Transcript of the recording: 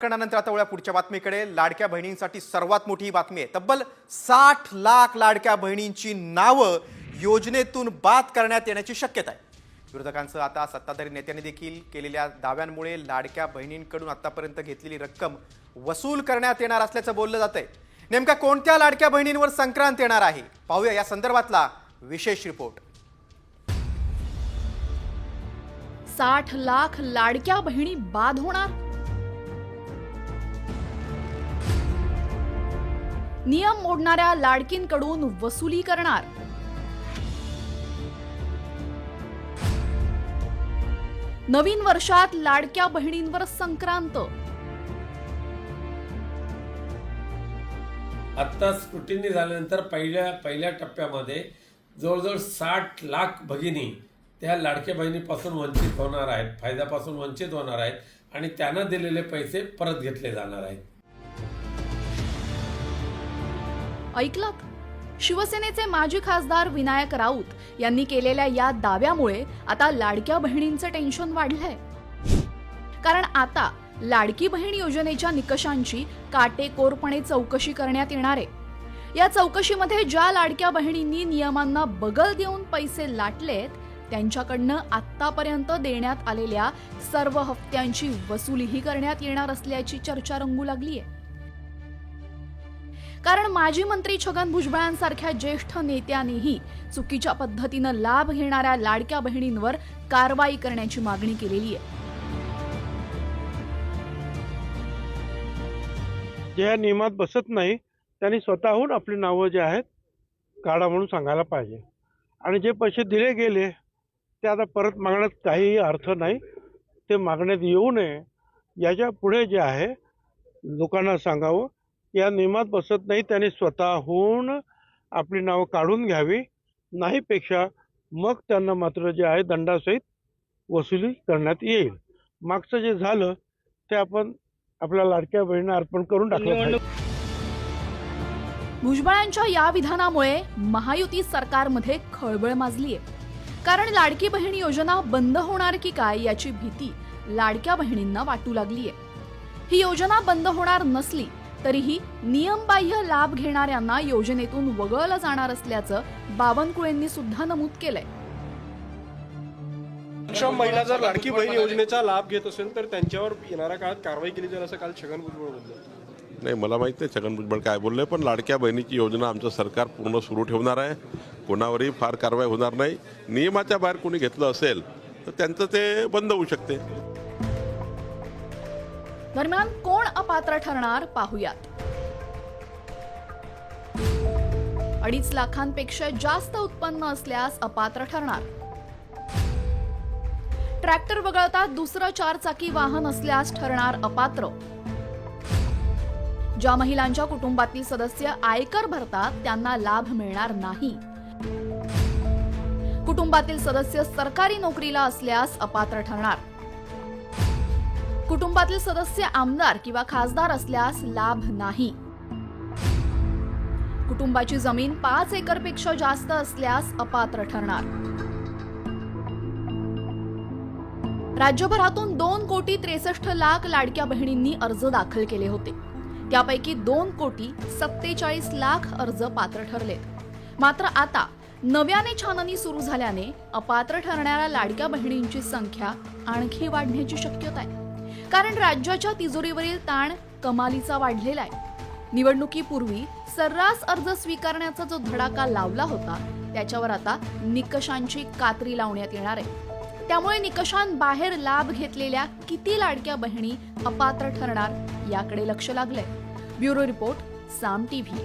करण्यानंतर आता वळ्या पुढच्या बातमीकडे. लाडक्या बहिणींसाठी सर्वात मोठी ही बातमी आहे. तब्बल साठ लाख लाडक्या बहिणींची नावं योजनेतून बाद करण्यात येण्याची शक्यता आहे. विरोधकांचं आता सत्ताधारी नेत्यांनी देखील केलेल्या दाव्यांमुळे लाडक्या बहिणींकडून आतापर्यंत घेतलेली रक्कम वसूल करण्यात येणार असल्याचं बोललं जात आहे नेमक्या कोणत्या लाडक्या बहिणींवर संक्रांत येणार आहे? पाहूया या संदर्भातला विशेष रिपोर्ट. साठ लाख लाडक्या बहिणी बाद होणार? नियम मोडणाऱ्या लाडकींकडून वसुली करणार. नवीन वर्षात लाडक्या बहिणींवर संक्रांत. आत्ता स्क्रुटिनी झाल्यानंतर पहिल्या पहिल्या टप्प्यामध्ये जवळजवळ साठ लाख भगिनी त्या लाडक्या बहिणीपासून वंचित होणार आहेत फायद्यापासून वंचित होणार आहेत आणि त्यांना दिलेले पैसे परत घेतले जाणार आहेत. ऐकलात शिवसेनेचे माजी खासदार विनायक राऊत यांनी केलेल्या या दाव्यामुळे आता लाडक्या बहिणींचं टेन्शन वाढलंय. कारण आता लाडकी बहीण योजनेच्या निकषांची काटेकोरपणे चौकशी करण्यात येणार आहे. या चौकशीमध्ये ज्या लाडक्या बहिणींनी नियमांना बगल देऊन पैसे लाटलेत त्यांच्याकडनं आतापर्यंत देण्यात आलेल्या सर्व हप्त्यांची वसुलीही करण्यात येणार असल्याची चर्चा रंगू लागली आहे कारण माजी मंत्री छगन भुजबळांसारख्या ज्येष्ठ नेत्यांनीही चुकीच्या पद्धतीनं लाभ घेणाऱ्या लाडक्या बहिणींवर कारवाई करण्याची मागणी केलेली आहे. जे या नियमात बसत नाही त्यांनी स्वतःहून आपली नावं जे आहेत काढा म्हणून सांगायला पाहिजे. आणि जे पैसे दिले गेले ते आता परत मागण्यात काहीही अर्थ नाही. ते मागण्यात येऊ नये. याच्यापुढे जे आहे लोकांना सांगावं. या नियमात बसत नाही त्यांनी स्वतःहून आपली नावं काढून घ्यावी. नाहीपेक्षा मग त्यांना मात्र जे आहे दंडासहित वसुली करण्यात येईल. मागचं जे झालं ते आपण आपल्या लाडक्या बहिणींना अर्पण करून टाकलं भुजबळांच्या या विधानामुळे महायुती सरकारमध्ये खळबळ माजली आहे कारण लाडकी बहीण योजना बंद होणार की काय याची भीती लाडक्या बहिणींना वाटू लागली आहे ही योजना बंद होणार नसली तरीही नियमबाह्य लाभ घेणाऱ्यांना योजनेतून वगळलं जाणार असल्याचं बावनकुळेंनी सुद्धा नमूद केलंय. सक्षम महिला जर लाडकी बहीण योजनेचा लाभ घेत असेल तर त्यांच्यावर येणाऱ्या काळात कारवाई केली जाईल असं काल छगन भुजबळ बोलले. नाही मला माहीत नाही छगन भुजबळ काय बोलले पण लाडक्या बहिणीची योजना आमचं सरकार पूर्ण सुरू ठेवणार आहे. कोणावरही फार कारवाई होणार नाही. नियमाच्या बाहेर कोणी घेतलं असेल तर त्यांचं ते बंद होऊ शकते. दरम्यान कोण अपात्र ठरणार पाहुयात. अडीच लाखांपेक्षा जास्त उत्पन्न असल्यास अपात्र ठरणार. ट्रॅक्टर वगळता दुसरं चारचाकी वाहन असल्यास ठरणार अपात्र. ज्या महिलांच्या कुटुंबातील सदस्य आयकर भरतात त्यांना लाभ मिळणार नाही. कुटुंबातील सदस्य सरकारी नोकरीला असल्यास अपात्र ठरणार. कुटुंबातील सदस्य आमदार किंवा खासदार असल्यास लाभ नाही. कुटुंबाची जमीन पाच एकरपेक्षा जास्त असल्यास अपात्र ठरणार. राज्यभरातून दोन कोटी त्रेसष्ट लाख लाडक्या बहिणींनी अर्ज दाखल केले होते. त्यापैकी दोन कोटी सत्तेचाळीस लाख अर्ज पात्र ठरलेत. मात्र आता नव्याने छाननी सुरू झाल्याने अपात्र ठरणाऱ्या लाडक्या बहिणींची संख्या आणखी वाढण्याची शक्यता आहे. कारण राज्याच्या तिजोरीवरील ताण कमालीचा वाढलेला आहे. निवडणुकीपूर्वी सर्रास अर्ज स्वीकारण्याचा जो धडाका लावला होता त्याच्यावर आता निकषांची कात्री लावण्यात येणार आहे. त्यामुळे निकषांबाहेर लाभ घेतलेल्या किती लाडक्या बहिणी अपात्र ठरणार याकडे लक्ष लागलंय. Bureau report Saam TV.